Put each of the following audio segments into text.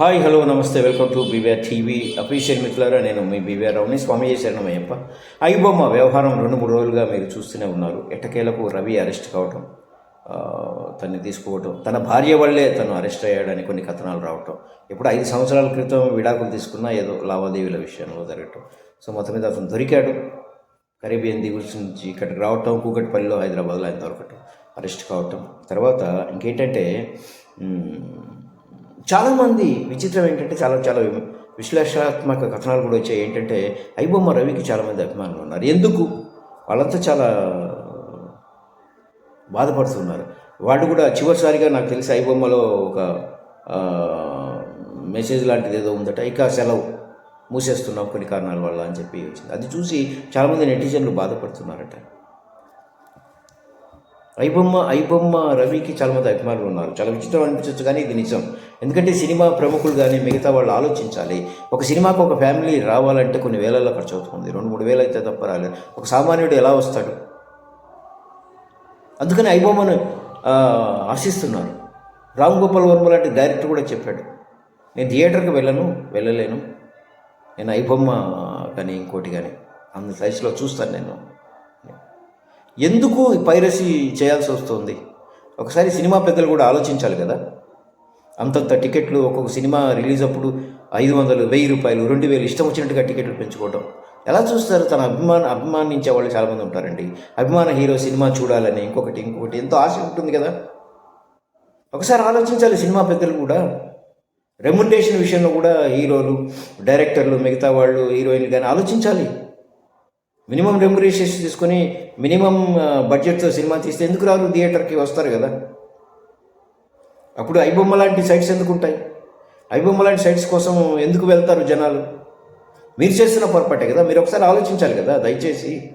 Hi hello namaste welcome to BVR TV official మిత్రులారా నేను మీ BVR రావుని స్వామి శరణమయ్యప్ప. ఐబొమ్మ వ్యవహారం రెండు మూడు రోజులుగా మీరు చూస్తూనే ఉన్నారు. ఎట్టకేలకు రవి అరెస్ట్ కావటం తన్ని తీసుకోవటం తన భార్య వల్లే తను అరెస్ట్ అయ్యాడని కొన్ని కథనాలు రావటం ఇప్పుడు ఐదు సంవత్సరాల క్రితం విడాకులు తీసుకున్న ఏదో లావాదేవీల విషయంలో జరగటం. సో మొత్తం మీద అతను దొరికాడు. కరీబియన్ దీవుల్స్ నుంచి ఇక్కడికి రావటం కూకట్పల్లిలో హైదరాబాద్లో ఆయన దొరకటం అరెస్ట్ కావటం. తర్వాత ఇంకేంటంటే చాలామంది విచిత్రం ఏంటంటే చాలా చాలా విశ్లేషణాత్మక కథనాలు కూడా వచ్చాయి. ఏంటంటే ఐబొమ్మ రవికి చాలామంది అభిమానులు ఉన్నారు. ఎందుకు? వాళ్ళంతా చాలా బాధపడుతున్నారు. వాళ్ళు కూడా చివరిసారిగా నాకు తెలిసి ఐబొమ్మలో ఒక మెసేజ్ లాంటిది ఏదో ఉందట ఇక సెలవు మూసేస్తున్నాం కొన్ని కారణాల వల్ల అని చెప్పి వచ్చింది. అది చూసి చాలామంది నెటిజన్లు బాధపడుతున్నారట. ఐబొమ్మ ఐబొమ్మ రవికి చాలామంది అభిమానులు ఉన్నారు. చాలా విచిత్రం అనిపించవచ్చు కానీ ఇది నిజం. ఎందుకంటే సినిమా ప్రముఖులు కానీ మిగతా వాళ్ళు ఆలోచించాలి. ఒక సినిమాకు ఒక ఫ్యామిలీ రావాలంటే కొన్ని వేలల్లో ఖర్చు అవుతుంది. రెండు మూడు వేలు అయితే తప్ప రాలేదు. ఒక సామాన్యుడు ఎలా వస్తాడు? అందుకని ఐబొమ్మను ఆశిస్తున్నాను. ఆశిస్తున్నారు రామ్ గోపాల్ వర్మ లాంటి డైరెక్టర్ కూడా చెప్పాడు. నేను థియేటర్కి వెళ్ళను వెళ్ళలేను. నేను ఐబొమ్మ కానీ ఇంకోటి కానీ అందు సైజులో చూస్తాను నేను. ఎందుకు పైరసీ చేయాల్సి వస్తుంది? ఒకసారి సినిమా పెద్దలు కూడా ఆలోచించాలి కదా. అంతంత టికెట్లు ఒక్కొక్క సినిమా రిలీజ్ అప్పుడు ఐదు వందలు వెయ్యి రూపాయలు రెండు వేలు ఇష్టం వచ్చినట్టుగా టికెట్లు పెంచుకోవడం ఎలా చూస్తారు? తన అభిమాన అభిమానించే వాళ్ళు చాలామంది ఉంటారండి. అభిమాన హీరో సినిమా చూడాలని ఇంకొకటి ఇంకొకటి ఎంతో ఆశ ఉంటుంది కదా. ఒకసారి ఆలోచించాలి సినిమా పెద్దలు కూడా. రెమ్యునరేషన్ విషయంలో కూడా హీరోలు డైరెక్టర్లు మిగతా వాళ్ళు హీరోయిన్లు కానీ ఆలోచించాలి. మినిమం రెమ్యురేషన్స్ తీసుకొని మినిమం బడ్జెట్తో సినిమా తీస్తే ఎందుకు రారు? థియేటర్కి వస్తారు కదా. అప్పుడు ఐబొమ్మ లాంటి సైట్స్ ఎందుకు ఉంటాయి? ఐబొమ్మ లాంటి సైట్స్ కోసం ఎందుకు వెళ్తారు జనాలు? మీరు చేస్తున్న పొరపాటే కదా. మీరు ఒకసారి ఆలోచించాలి కదా దయచేసి.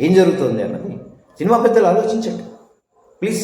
ఏం జరుగుతుంది అన్నది? సినిమా పెద్దలు ఆలోచించండి. ప్లీజ్